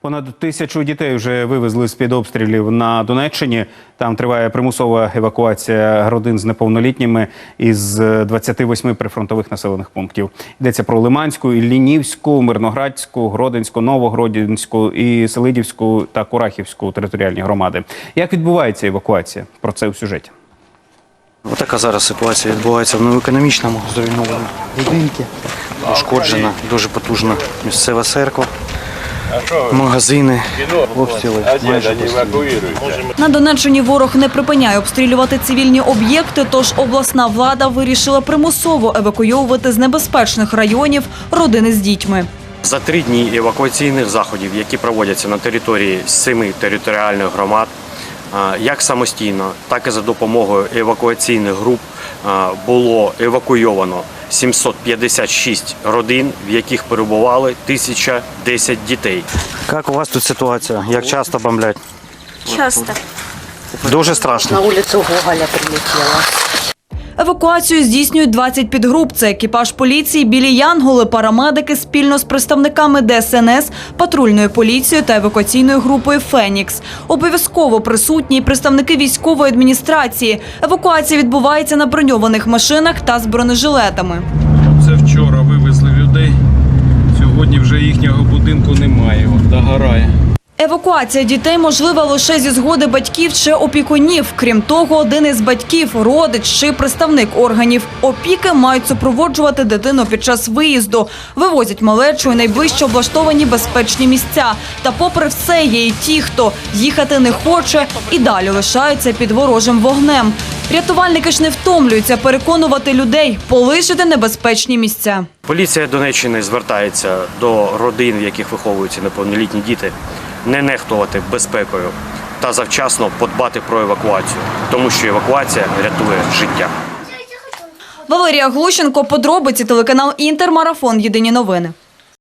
Понад тисячу дітей вже вивезли з під обстрілів на Донеччині. Там триває примусова евакуація родин з неповнолітніми із 28 прифронтових населених пунктів. Йдеться про Лиманську, Іллінівську, Мирноградську, Гродинську, Новогродинську і Селидівську та Курахівську територіальні громади. Як відбувається евакуація? Про це у сюжеті. Отака зараз ситуація відбувається в новоекономічному зруйнованому будинку. Ушкоджена дуже потужна місцева церква, магазини, обстріли майже. На Донеччині ворог не припиняє обстрілювати цивільні об'єкти, тож обласна влада вирішила примусово евакуйовувати з небезпечних районів родини з дітьми. За три дні евакуаційних заходів, які проводяться на території семи територіальних громад, як самостійно, так і за допомогою евакуаційних груп було евакуйовано 756 родин, в яких перебували 1010 дітей. Як у вас тут ситуація? Як часто бомблять? Часто. Дуже страшно. На вулицю Гоголя прилетела. Евакуацію здійснюють 20 підгруп. Це екіпаж поліції, білі янголи, парамедики спільно з представниками ДСНС, патрульною поліцією та евакуаційною групою Фенікс. Обов'язково присутні представники військової адміністрації. Евакуація відбувається на броньованих машинах та з бронежилетами. Це вчора вивезли людей. Сьогодні вже їхнього будинку немає. От догорає. Евакуація дітей можлива лише зі згоди батьків чи опікунів. Крім того, один із батьків, родич чи представник органів опіки мають супроводжувати дитину під час виїзду. Вивозять малечу у найближче облаштовані безпечні місця. Та попри все є і ті, хто їхати не хоче і далі лишаються під ворожим вогнем. Рятувальники ж не втомлюються переконувати людей полишити небезпечні місця. Поліція Донеччини звертається до родин, в яких виховуються неповнолітні діти, не нехтувати безпекою та завчасно подбати про евакуацію, тому що евакуація рятує життя. Валерія Глущенко, подробиці телеканал Інтермарафон. Єдині новини.